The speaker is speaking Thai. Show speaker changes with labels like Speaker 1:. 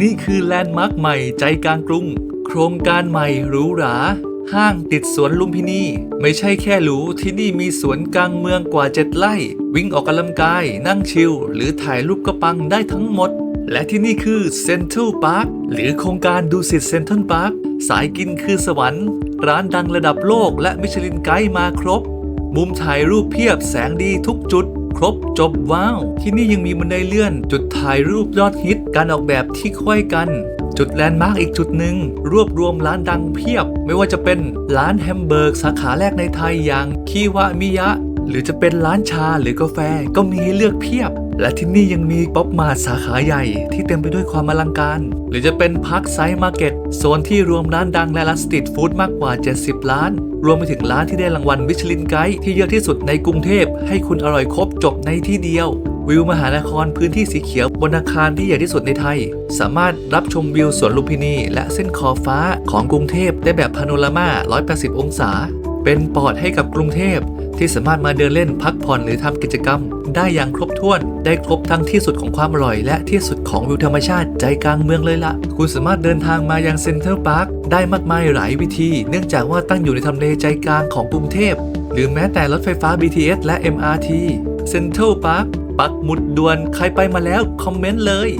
Speaker 1: นี่คือแลนด์มาร์คใหม่ใจกลางกรุง โครงการใหม่หรูหราห้างติดสวนลุมพินี ไม่ใช่แค่หรูที่นี่มีสวนกลางเมืองกว่าเจ็ดไร่ วิ่งออกกำลังกาย นั่งชิล หรือถ่ายรูปกระปังได้ทั้งหมด และที่นี่คือเซ็นทรัลพาร์คหรือโครงการดูสิตเซ็นทรัลพาร์คสายกินคือสวรรค์ ร้านดังระดับโลกและมิชลินไกด์มาครบ มุมถ่ายรูปเพียบแสงดีทุกจุด ครบจบว้าว ที่นี่ยังมีบันไดเลื่อน จุดถ่ายรูปยอดฮิต การออกแบบที่ค่อยกัน จุดแลนด์มาร์กอีกจุดหนึ่ง รวบรวมร้านดังเพียบ ไม่ว่าจะเป็นร้านแฮมเบอร์กสาขาแรกในไทยอย่างคิวะมิยะ หรือจะเป็นร้านชาหรือกาแฟก็มีให้เลือกเพียบ และที่นี่ยังมีป๊อปมาสาขาใหญ่ที่เต็มไปด้วยความอลังการ หรือจะเป็นพักไซส์มาร์เก็ตโซนที่รวมร้านดังและร้านสตรีทฟู้ดมากกว่า 70 ร้าน รวมไปถึงร้านที่ได้รางวัลมิชลินไกด์ที่เยอะที่สุดในกรุงเทพ ให้คุณอร่อยครบจบในที่เดียววิวมหานครพื้นที่สีเขียวบนอาคารที่ใหญ่ที่สุดในไทย สามารถรับชมวิวสวนลุมพินี และเส้นขอฟ้าของกรุงเทพได้แบบพาโนรามา 180 องศา เป็นปอดให้กับกรุงเทพ ที่สามารถมาเดินเล่นพักผ่อนหรือทำกิจกรรม ได้อย่างครบถ้วน ได้ครบทั้งที่สุดของความอร่อยและที่สุดของวิวธรรมชาติใจกลางเมืองเลยละคุณสามารถเดินทางมายังเซ็นทรัลพาร์คได้มากมายหลายวิธี เนื่องจากว่าตั้งอยู่ในทำเลใจกลางของกรุงเทพ หรือแม้แต่รถไฟฟ้า BTS และ MRT เซ็นทรัลพาร์คปักหมุดด่วนใครไปมาแล้วคอมเมนต์เลย